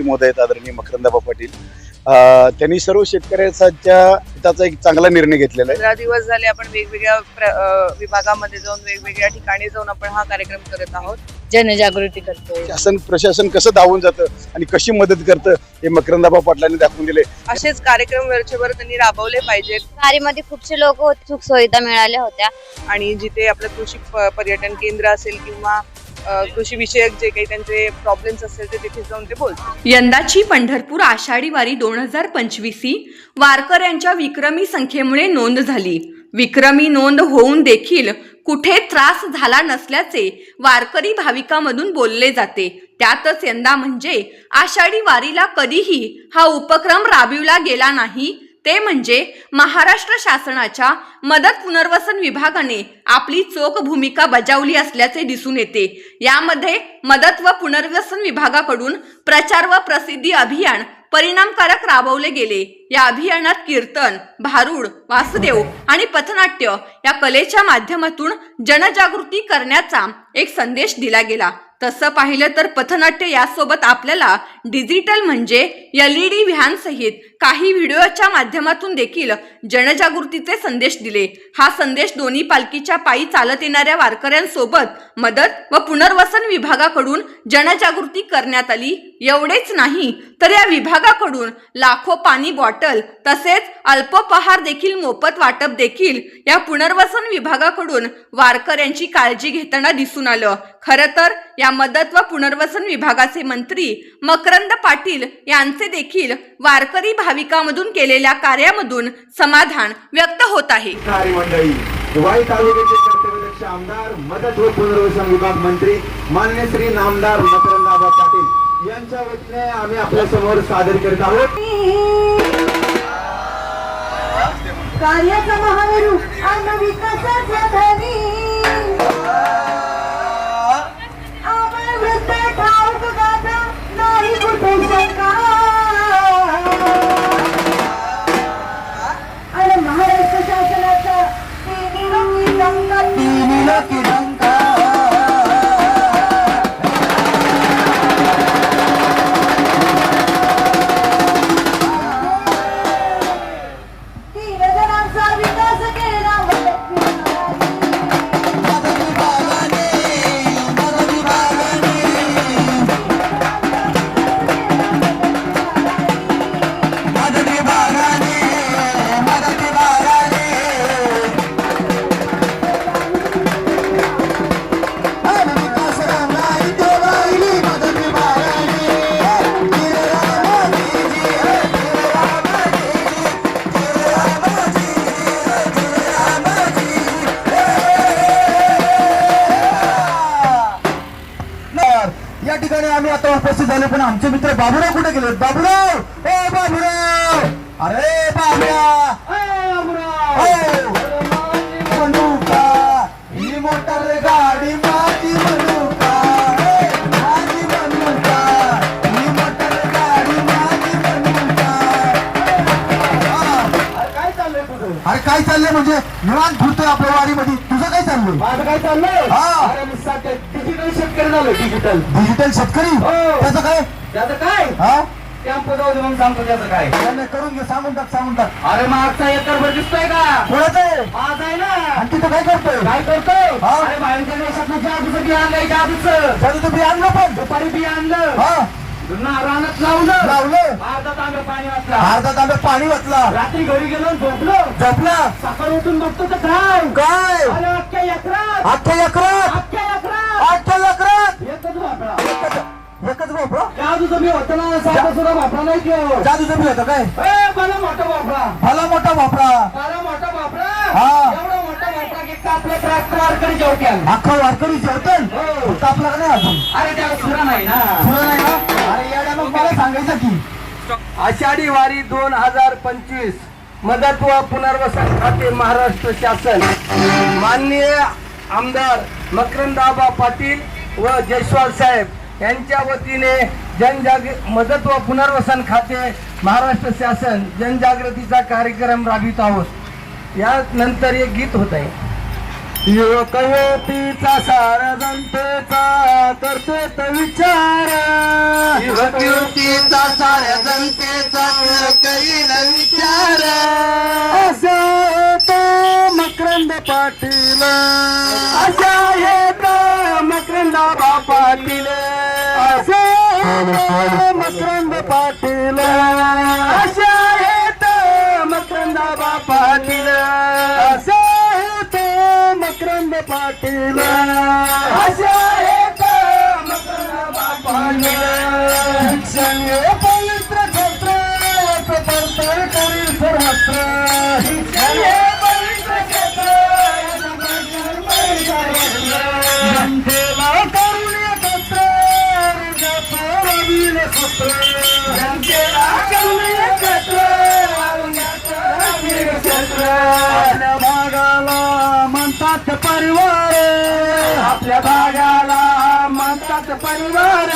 मंत्री महोदय आहेत आदरणीय मकरंदाबा पाटील. त्यांनी सर्व शेतकऱ्यांच्या हिताचा एक चांगला निर्णय घेतलेला आहे. पंधरा दिवस झाले आपण वेगवेगळ्या प्र- अ, विभागामध्ये जाऊन वेगवेगळ्या ठिकाणी जाऊन आपण हा कार्यक्रम करत आहोत. जनजागृती करतोय. शासन प्रशासन कसं धावून जातं आणि कशी मदत करतं हे मकरंदाबा पाटलांनी दाखवून दिले असेच कार्यक्रम वरचेवर त्यांनी राबवले पाहिजेत. वारीमध्ये खूपशे लोक सुख सुविधा मिळाल्या होत्या. आणि जिथे आपलं कृषी प- पर्यटन केंद्र असेल किंवा कृषीविषयक कृषी विषयक जे काही त्यांचे प्रॉब्लेम्स असतील ते तिथे जाऊन ते बोलतात यंदाची पंढरपूर आषाढी वारी दोन हजार पंचवीस ही वारकऱ्यांच्या विक्रमी संख्येमुळे नोंद झाली. विक्रमी नोंद होऊन देखील कुठे त्रास झाला नसल्याचे वारकरी भाविकामधून बोलले जाते. त्यातच यंदा म्हणजे आषाढी वारीला कधीही हा उपक्रम राबविला गेला नाही ते म्हणजे महाराष्ट्र शासनाच्या मदत पुनर्वसन विभागाने आपली चोख भूमिका बजावली असल्याचे दिसून येते. यामध्ये मदत व पुनर्वसन विभागाकडून प्रचार व प्रसिद्धी अभियान परिणामकारक राबवले गेले. या अभियानात कीर्तन भारूड वासुदेव आणि पथनाट्य या कलेच्या माध्यमातून जनजागृती करण्याचा एक संदेश दिला गेला. तसं पाहिलं तर पथनाट्य यासोबत आपल्याला डिजिटल म्हणजे एल ई डी व्हॅनसहित काही व्हिडिओच्या माध्यमातून देखील जनजागृतीचे संदेश दिले. हा संदेश दोन्ही पालखीच्या पायी चालत येणाऱ्या वारकऱ्यांसोबत मदत व पुनर्वसन विभागाकडून जनजागृती करण्यात आली. एवढेच नाही तर या विभागाकडून लाखो पाणी बॉटल तसेच अल्पोपहार देखील मोफत वाटप देखील या पुनर्वसन विभागाकडून वारकऱ्यांची काळजी घेताना दिसून आलं. खरं तर या मदत व पुनर्वसन विभागाचे मंत्री मकरंद पाटील यांचे देखील वारकरी भाविकामधून केलेल्या कार्यामधून समाधान व्यक्त होत आहे. आमदार मदत व पुनर्वसन विभाग मंत्री मान्य श्री नामदार मकरंदाबा पाटील यांच्या वतीने आम्ही आपल्यासमोर सादर करीत आहोत. कार्याचा महामेरू आणि विकासाचा धनी झालो पण आमचे मित्र बाबुराव कुठे गेले? बाबुराव! ए बाबुराव! अरे ही! मोटर गाडी माझी मनुका. ए, माझी मनुका ही मोटर गाडी माझी मनुका. हा. अरे काय चाललंय म्हणजे? निवांत फिरतोय आपल्या वारीमध्ये. तुझं काय चाललंय? माझं काय चाललंय? हा. अरे मी शेतकरी झालो डिजिटल डिजिटल शेतकरी? हो. त्याचं काय? त्याचं काय? हा? कॅम्प जाऊ दे मग सांगतो त्याचं काय. त्याने करून घे सांगून टाक सांगून टाक. अरे मागचा एकरभर दिसतोय का? कोणाचं आहे. ना. आणि तिथं काय करतोय? काय करतोय? हा. अरे बाहेरच्या देशात जादूचं बी आणलंय जादूचं त्याचं तुम्ही आणलं पण. दुपारी बी आणलं. हा? ना रानात लावलं. लावलं. अर्धा तांबे पाणी वाचला. अर्धा पाणी वाचला. रात्री घरी गेलो आणि झोपलो. झोपला. सकाळी उठून बघतो तर काय? काय? अरे अख्ख्या एकरात. अख्ख्या एकरात. अख्ख्या एकरात. एकच वापरा एकच एकच बापरा जादूचं मी होतं ना साधा सुद्धा वापरा नाही होतं काय? ए मोठा वापरा भला मोठा वापरा मला मोठा वापरा हा. एवढा मोठा वापरा की आपल्या ट्रॅक्टर जेवट्याल अख्खा वारकरी जेवतन हो. फक्त आपल्याला नाही अजून? अरे त्याला सुरा नाही ना. तुला नाही ना अरे येड्या मग मला सांगायचं की आषाढी वारी दोन हजार पंचवीस मदत व पुनर्वसन खाते महाराष्ट्र शासन. माननीय आमदार मकरंदाबा पाटील व जयस्वाल साहेब यांच्या वतीने जनजाग मदत व पुनर्वसन खाते महाराष्ट्र शासन जनजागृतीचा कार्यक्रम राबवित आहोत. यानंतर एक गीत होत आहे. युवक युवतीचा सारा जनतेचा करते विचार. युवक युवतीचा साऱ्या जनतेचा कैल विचार. असा तो मकरंद पाटील. असा म्हणतात परिवार. आपल्या भागाला म्हणतात परिवार.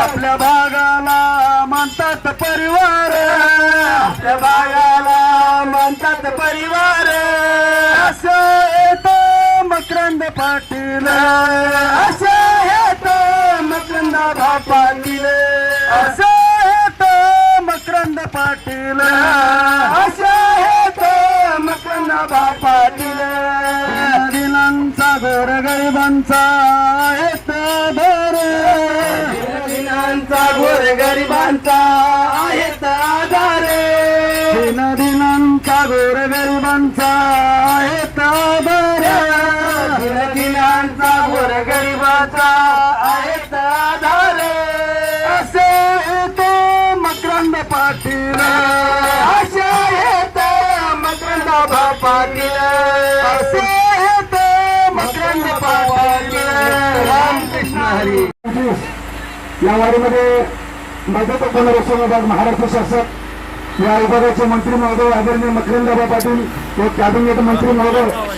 आपल्या भागाला म्हणतात परिवार. आपल्या भागाला म्हणतात परिवार. असं येत मकरंद पाटील. असं येत मकरंद भा पाटील. असं येत मकरंद पाटील. असं येत मकरंद भा पाटील. दिनांचा गोर गरिबांचा येत धर दिनांचा गोर गरिबांचा आहेत आधार. दिन दिनांचा गोर गरिबांचा आहेत आधार दिन दिनांचा गोर गरिबाचा आहेत आधार. असे येतो मकरंद पाटील. असे येतो मकरंद पाटील असे या वाडीमध्ये मदत पुनर्वसन विभाग महाराष्ट्र शासक या विभागाचे मंत्री महोदय आदरणीय मकरंदबा पाटील व कॅबिनेट मंत्री महोदय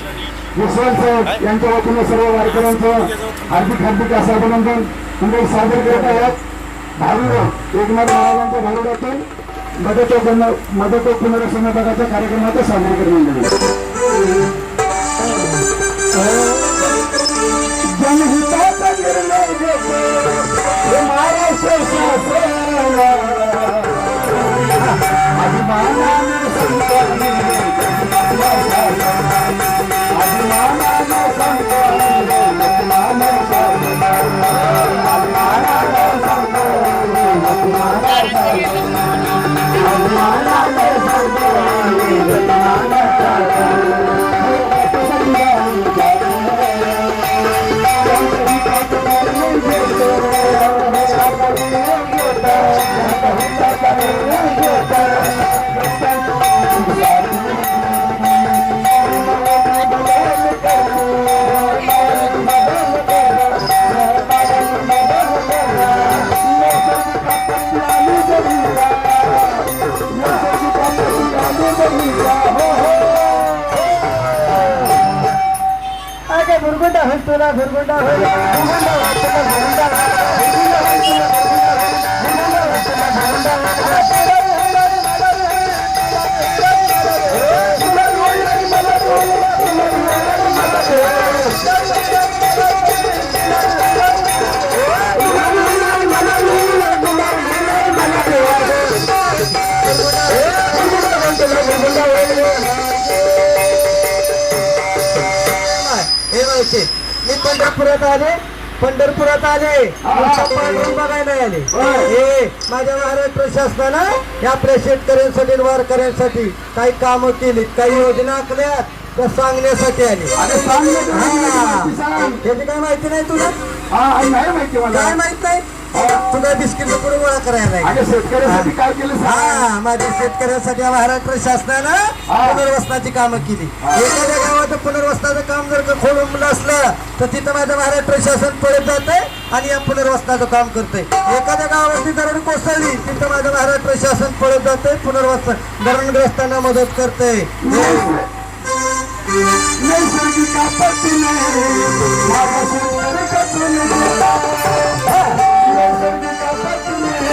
विश्वास साहेब यांच्या वतीने सर्व वारकऱ्यांचं हार्दिक हार्दिक असं अभिनंदन. मंडळी सादर करत आहेत. भावी एकनाथ महाराजांच्या भारुडातून मदत मदत व पुनर्वसन विभागाच्या कार्यक्रमाचं सादरीकरण झालं जनहिताचा निर्णय घेतो महाराष्ट्र शासन अभिमानाने अभिमानाने अभिमानाने ਤੇਰਾ ਫਿਰ ਗੁੰਡਾ ਹੋ ਗਿਆ ਗੁੰਡਾ ਤੇਰਾ ਗੁੰਡਾ ਗੁੰਡਾ ਤੇਰਾ ਗੁੰਡਾ ਗੁੰਡਾ ਤੇਰਾ ਗੁੰਡਾ पंढरपुरात आले पंढरपुरात आले. बघायला आले. हे माझ्या महाराष्ट्र शासनानं या आपल्या शेतकऱ्यांसाठी वारकऱ्यांसाठी काही कामं केली काही योजना आखल्या त्या सांगण्यासाठी आली. हा. त्याची काय माहिती नाही तुला? हा काय माहीत नाही? तू काय बिस्किट पुढे गोळा करायला शेतकऱ्यासाठी काय केलं हा माझ्या शेतकऱ्यांसाठी महाराष्ट्र शासनानं. पुनर्वसनाची कामं केली. एखाद्या गावात पुनर्वसनाचं काम जर का असलं तर तिथं माझं महाराष्ट्र शासन पळत जाते आणि या पुनर्वसनाचं काम करते एखाद्या गावाची धरण कोसळली तिथं माझं महाराष्ट्र शासन पळत जाते पुनर्वसन धरणग्रस्तांना मदत करते. नैसर्गिक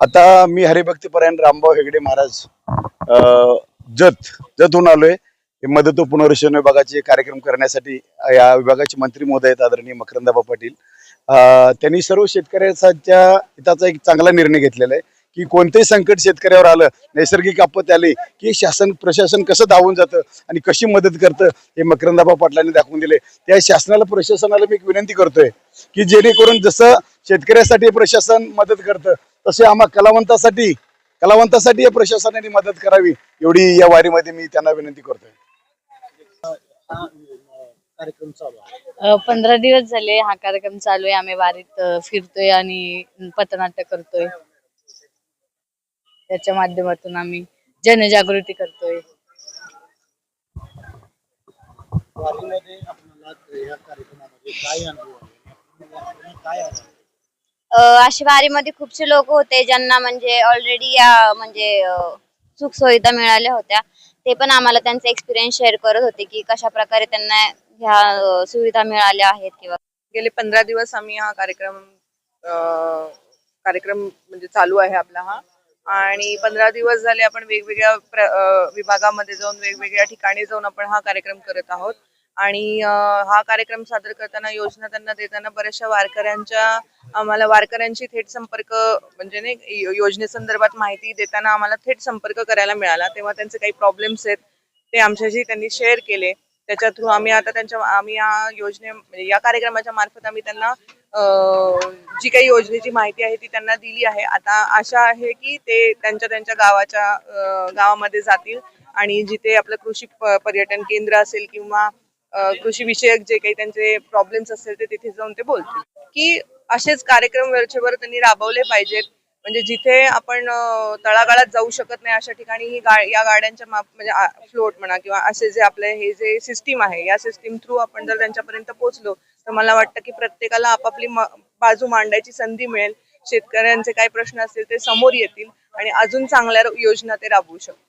आता मी हरिभक्तीपरायण रामभाऊ हेगडे महाराज अं, जत जतहून आलोय. मदत व पुनर्वसन विभागाचे कार्यक्रम करण्यासाठी या विभागाचे मंत्री महोदय आहेत आदरणीय मकरंदाबा पाटील. त्यांनी सर्व शेतकऱ्यांच्या हिताचा एक चांगला निर्णय घेतलेला आहे की कोणतेही संकट शेतकऱ्यावर आलं नैसर्गिक आपत्ती आली की शासन प्रशासन कसं धावून जातं आणि कशी मदत करतं हे मकरंदाबा पाटलांनी दाखवून दिले त्या शासनाला प्रशासनाला मी एक विनंती करतोय की जेणेकरून जसं शेतकऱ्यासाठी प्रशासन मदत करतं तसे आम्हा कलावंतासाठी कलावंतासाठी या प्रशासनाने मदत करावी एवढी या वारीमध्ये मी त्यांना विनंती करतोय. पंधरा दिवस झाले हा कार्यक्रम चालू आहे. आम्ही वारीत अ, फिरतोय आणि पथनाट्य करतोय. त्याच्या माध्यमातून आम्ही जनजागृती करतोय. अ, अशी वारीमध्ये खूपसे लोक होते ज्यांना म्हणजे ऑलरेडी या म्हणजे सुख सुविधा मिळाल्या होत्या. ते पण आम्हाला त्यांचा एक्सपिरियन्स शेअर करत होते की कशा प्रकारे त्यांना ह्या सुविधा मिळाल्या आहेत किंवा गेले पंधरा दिवस आम्ही हा कार्यक्रम अं, कार्यक्रम म्हणजे चालू आहे आपला हा. आणि पंधरा दिवस झाले आपण वेगवेगळ्या प्र- अं, विभागामध्ये जाऊन वेगवेगळ्या ठिकाणी जाऊन आपण हा कार्यक्रम करत आहोत. आणि अं, हा कार्यक्रम सादर करताना योजना त्यांना देताना बऱ्याचशा वारकऱ्यांच्या आम्हाला वारकऱ्यांशी थेट संपर्क म्हणजे नाही यो- योजनेसंदर्भात माहिती देताना आम्हाला थेट संपर्क करायला मिळाला. तेव्हा त्यांचे काही प्रॉब्लेम्स आहेत ते आमच्याशी त्यांनी शेअर केले. त्याच्या थ्रू आम्ही आता त्यांच्या आम्ही या योजने म्हणजे या कार्यक्रमाच्या मार्फत आम्ही त्यांना जी काही योजनेची माहिती आहे ती त्यांना दिली आहे. आता आशा आहे की ते त्यांच्या त्यांच्या गावाच्या गावामध्ये जातील आणि जिथे आपलं कृषी प- पर्यटन केंद्र असेल किंवा कृषी विषयक जे काही त्यांचे प्रॉब्लेम्स असतील ते तिथे जाऊन ते बोलतील. की असेच कार्यक्रम वरचेवर त्यांनी राबवले पाहिजेत. म्हणजे जिथे आपण तळागाळात जाऊ शकत नाही अशा ठिकाणी ही गा या गाड्यांच्या माप म्हणजे फ्लोट म्हणा किंवा असे जे आपले हे जे सिस्टीम आहे या सिस्टीम थ्रू आपण जर त्यांच्यापर्यंत पोहोचलो तर मला वाटतं की प्रत्येकाला आपापली म- बाजू मांडायची संधी मिळेल. शेतकऱ्यांचे काय प्रश्न असतील ते समोर येतील आणि अजून चांगल्या योजना ते राबवू शकतील.